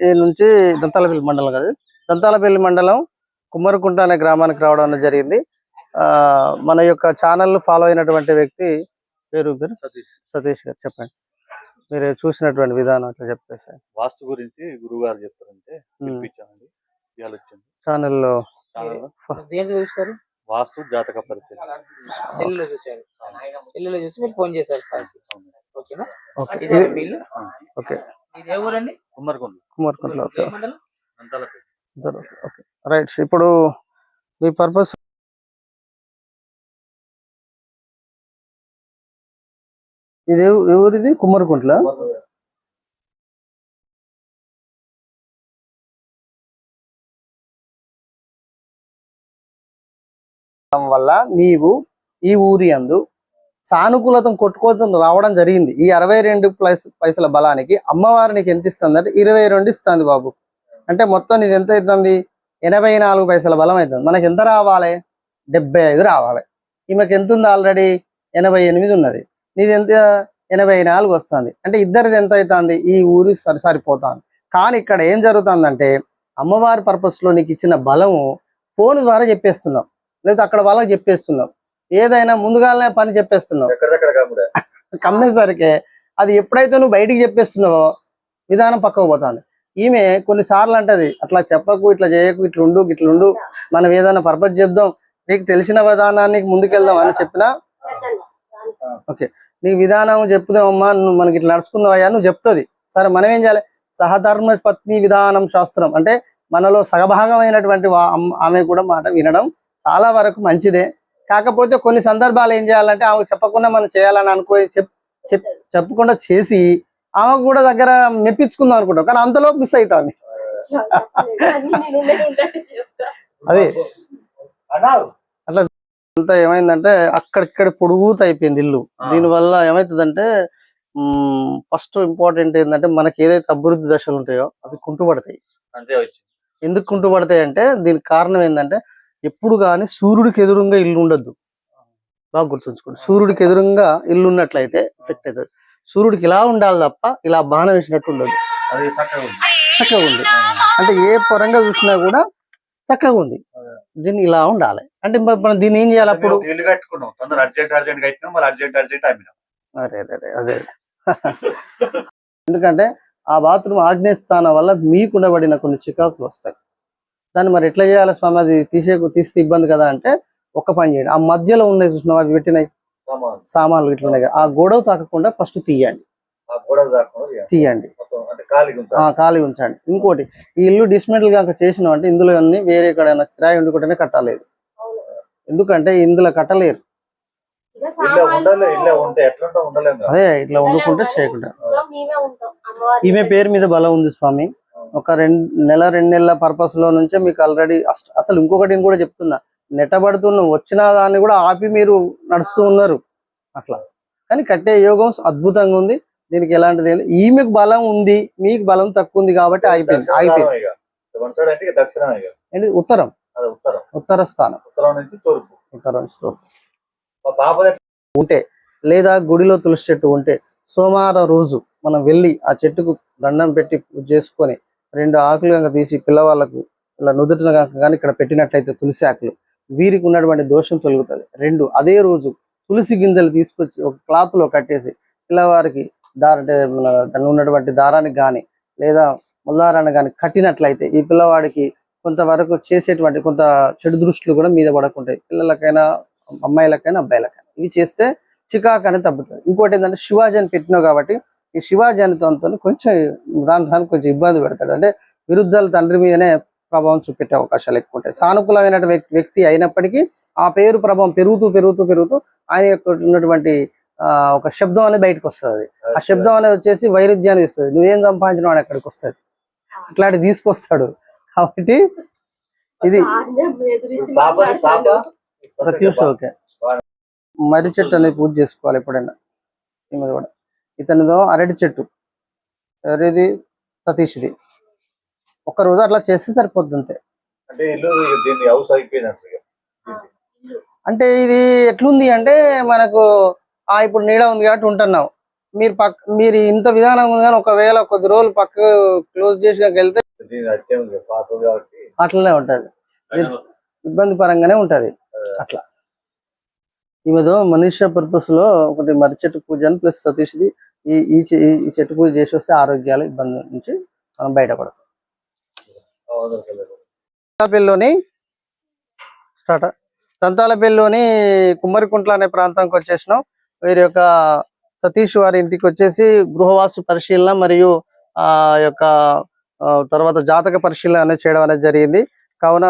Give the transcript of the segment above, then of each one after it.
ఈ నుంచి దంతాలపల్లి మండలం కదా? దంతాలపల్లి మండలం కుమ్మరికుంట అనే గ్రామానికి రావడం అనేది జరిగింది. ఆ మన యొక్క ఛానల్ ఫాలో అయినటువంటి వ్యక్తి పేరు పేరు సతీష్. సతీష్ గారు. చెప్పండి. మీరు చూసినటువంటి విధానం అట్లా చెప్పేసి. వాస్తు గురించి గురువు గారు చెప్తారంటే ఛానల్లో వాస్తు జాతక పరిశీలన. సెల్లులో చూసారు సెల్లులో చూసి మీరు ఫోన్ చేశారు. ఓకేనా? ఓకే. ఏ ఊరండి? కుమ్మరికుంటలో ఓకే. రైట్ ఇప్పుడు మీ పర్పస్ ఇది ఎవ- ఎవరిది కుమ్మరికుంట్ల వల్ల నీవు ఈ ఊరి అందు సానుకూలతం కొట్టుకోవచ్చు రావడం జరిగింది. ఈ అరవై రెండు ప్లస్ పైసల బలానికి అమ్మవారు నీకు ఎంత ఇస్తుంది అంటే ఇరవై రెండు ఇస్తుంది బాబు. అంటే మొత్తం ఇది ఎంత అవుతుంది? ఎనభై నాలుగు పైసల బలం అవుతుంది. మనకి ఎంత రావాలి? డెబ్బై ఐదు రావాలి. ఈమెకి ఎంత ఉంది ఆల్రెడీ? ఎనభై ఎనిమిది ఉన్నది. నీది ఎంత? ఎనభై నాలుగు వస్తుంది. అంటే ఇద్దరిది ఎంత అవుతుంది? ఈ ఊరి సరి సరిపోతుంది. కానీ ఇక్కడ ఏం జరుగుతుందంటే అమ్మవారి పర్పస్లో లో నీకు ఇచ్చిన బలము ఫోన్ ద్వారా చెప్పేస్తున్నాం. లేదా అక్కడ వాళ్ళకి చెప్పేస్తున్నాం. ఏదైనా ముందుగానే పని చెప్పేస్తున్నావు. కమ్మేసరికి అది ఎప్పుడైతే నువ్వు బయటికి చెప్పేస్తున్నావో విధానం పక్కకు పోతాను ఈమె కొన్నిసార్లు అంటది అట్లా చెప్పకు ఇట్లా చేయకు ఇట్లా ఉండు ఇట్లా ఉండు మనం ఏదైనా పర్పస్ చెప్దాం నీకు తెలిసిన విధానానికి ముందుకెళ్దాం అని చెప్పినా ఓకే. నీకు విధానం చెప్పుదామమ్మా నువ్వు మనకి ఇట్లా నడుచుకుందామయ్యా నువ్వు చెప్తుంది. సరే మనం ఏం చేయాలి? సహధర్మ పత్ని విధానం శాస్త్రం. అంటే మనలో సగభాగమైనటువంటి ఆమె కూడా మాట వినడం చాలా వరకు మంచిదే. కాకపోతే కొన్ని సందర్భాలు ఏం చేయాలంటే ఆమె చెప్పకుండా మనం చేయాలని అనుకో చెప్ చెప్ చెప్పకుండా చేసి ఆమెకు కూడా దగ్గర మెప్పించుకుందాం అనుకుంటాం. కానీ అంతలో మిస్ అవుతుంది. అదే. అంతా ఏమైందంటే అక్కడిక్కడ పొడుగుత అయిపోయింది ఇల్లు. దీనివల్ల ఏమైతుందంటే ఫస్ట్ ఇంపార్టెంట్ ఏంటంటే మనకి ఏదైతే అభివృద్ధి దశలు ఉంటాయో అవి కుంటుపడతాయి. ఎందుకు కుంటుపడతాయి అంటే దీనికి కారణం ఏంటంటే ఎప్పుడు కానీ సూర్యుడికి ఎదురుగా ఇల్లు ఉండద్దు. బాగా గుర్తుంచుకోండి. సూర్యుడికి ఎదురుగా ఇల్లు ఉన్నట్లయితే ఎఫెక్ట్ అవుతుంది సూర్యుడికి ఇలా ఉండాలి తప్ప ఇలా బాణం వేసినట్టు ఉండదు. అది చక్కగా ఉంది. అంటే ఏ పరంగా చూసినా కూడా చక్కగా ఉంది. దీన్ని ఇలా ఉండాలి. అంటే మనం దీన్ని ఏం చేయాలి అప్పుడు? అరే అరే అదే. ఎందుకంటే ఆ బాత్రూమ్ ఆగ్నేయ స్థానం వల్ల మీకు ఉండబడిన కొన్ని చికాకులు వస్తాయి. దాన్ని మరి ఎట్లా చేయాలి స్వామి? అది తీసే తీస్తే ఇబ్బంది కదా అంటే ఒక్క పని చేయండి. ఆ మధ్యలో ఉన్నాయి చూసినావు? అవి పెట్టినాయి. సామాన్ సామాన్లు ఇట్లా ఉన్నాయి. ఆ గొడవ తాకకుండా ఫస్ట్ తీయండి. ఆ గోడ దాకా తీయండి. ఖాళీ ఉంచండి. ఇంకోటి ఈ ఇల్లు డిస్మెంటల్ కాక చేసినాం అంటే ఇందులో అన్ని వేరే ఎక్కడైనా కిరాయి ఉండుకుంటేనే కట్టాలేదు. ఎందుకంటే ఇందులో కట్టలేరు. అదే ఇట్లా వండుకుంటే చేయకుండా. మేమే ఉంటాం. అమ్మవారి ఈమె పేరు మీద బలం ఉంది స్వామి. ఒక రెండు నెల రెండు నెలల పర్పస్లో నుంచే మీకు ఆల్రెడీ అసలు ఇంకొకటి కూడా చెప్తున్నా. నెట్టబడుతున్న వచ్చిన దాన్ని కూడా ఆపి మీరు నడుస్తూ ఉన్నారు. అట్లా. కానీ కట్టే యోగం అద్భుతంగా ఉంది. దీనికి ఎలాంటిది. ఈమెకు బలం ఉంది. మీకు బలం తక్కువ ఉంది కాబట్టి ఆగిపోయింది. ఆగిపోయింది. ఉత్తరం. ఉత్తరం. స్థానం. ఉత్తరం నుంచి తూర్పు. ఉంటే లేదా గుడిలో తులసి చెట్టు ఉంటే సోమవారం రోజు మనం వెళ్ళి ఆ చెట్టుకు దండం పెట్టి పూజ చేసుకొని రెండు ఆకులు కనుక తీసి పిల్లవాళ్ళకు ఇలా నుదుటిన కనుక కానీ ఇక్కడ పెట్టినట్లయితే తులసి ఆకులు వీరికి ఉన్నటువంటి దోషం తొలుగుతుంది. రెండు అదే రోజు తులసి గింజలు తీసుకొచ్చి ఒక క్లాత్లో కట్టేసి పిల్లవారికి దార దాని ఉన్నటువంటి దారానికి కానీ లేదా ముల్లారాన్ని కానీ కట్టినట్లయితే ఈ పిల్లవాడికి కొంతవరకు చేసేటువంటి కొంత చెడు దృష్టిలు కూడా మీద పడకుంటాయి. పిల్లలకైనా అమ్మాయిలకైనా అబ్బాయిలకైనా. ఇవి చేస్తే చికాకు అనేది తగ్గుతుంది ఇంకోటి ఏంటంటే శివాజీ అని పెట్టినావు కాబట్టి ఈ శివాజీ అనితో కొంచెం రాను రాను కొంచెం ఇబ్బంది పెడతాడు. అంటే విరుద్ధాల తండ్రి మీదనే ప్రభావం చూపెట్టే అవకాశాలు ఎక్కువ ఉంటాయి. సానుకూలమైన వ్యక్- వ్యక్తి అయినప్పటికీ ఆ పేరు ప్రభావం పెరుగుతూ పెరుగుతూ పెరుగుతూ ఆయన యొక్క ఉన్నటువంటి ఆ, ఒక శబ్దం అనేది బయటకు వస్తుంది. ఆ శబ్దం అనేది వచ్చేసి వైరుధ్యాన్ని ఇస్తుంది. నువ్వేం సంపాదించిన వాడు అక్కడికి వస్తుంది. అట్లాంటి తీసుకొస్తాడు. కాబట్టి ఇది. ప్రత్యూష ఓకే. మర్రి చెట్టు అనేది పూజ చేసుకోవాలి ఎప్పుడైనా. ఈ మీద కూడా. ఇతనిదో అరటి చెట్టు. ఎవరిది? సతీష్ది. ఒక్క రోజు అట్లా చేస్తే సరిపోద్ది అంతే. అంటే ఇల్లు ఇక దీన్ని హౌస్ అయిపోయినట్టు ఇక. ఇల్లు. అంటే ఇది ఎట్లుంది అంటే మనకు ఆ ఇప్పుడు నీడ ఉంది కాబట్టి ఉంటున్నావు మీరు పక్క మీరు ఇంత విధానం ఉంది కానీ ఒకవేళ కొద్ది రోజులు పక్క క్లోజ్ చేసి వెళ్తే దీని అట్టే ఉంది పాతది కాబట్టి. అట్లనే ఉంటది. మీరు ఇబ్బంది పరంగానే ఉంటది. అట్లా. ఈమెదో మనుష్య పర్పస్లో ఒకటి మర్రి చెట్టు పూజ అని ప్లస్ సతీష్ది ఈ ఈ ఈ చెట్టు పూజ చేసి వస్తే ఆరోగ్యాల ఇబ్బంది నుంచి మనం బయటపడతాం. తంతాలపల్లిలోని స్టార్ట్ తంతాలపల్లిలోని కుమ్మరికుంట్ల అనే ప్రాంతానికి వచ్చేసినాం. వీరి యొక్క సతీష్ వారి ఇంటికి వచ్చేసి గృహవాసు పరిశీలన మరియు ఆ యొక్క తర్వాత జాతక పరిశీలన అనేది చేయడం అనేది జరిగింది. కావున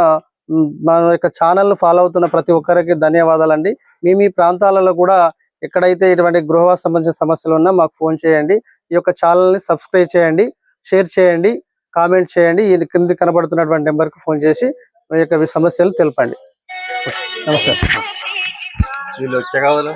మన యొక్క ఛానల్ ఫాలో అవుతున్న ప్రతి ఒక్కరికి ధన్యవాదాలండి. మీ మీ ప్రాంతాలలో కూడా ఎక్కడైతే ఇటువంటి గృహవాస సంబంధించిన సమస్యలు ఉన్నా మాకు ఫోన్ చేయండి. ఈ యొక్క ఛానల్ని సబ్స్క్రైబ్ చేయండి షేర్ చేయండి కామెంట్ చేయండి. ఈ క్రింది కనబడుతున్నటువంటి నెంబర్కి ఫోన్ చేసి మీ యొక్క సమస్యలు తెలపండి. కావాలా?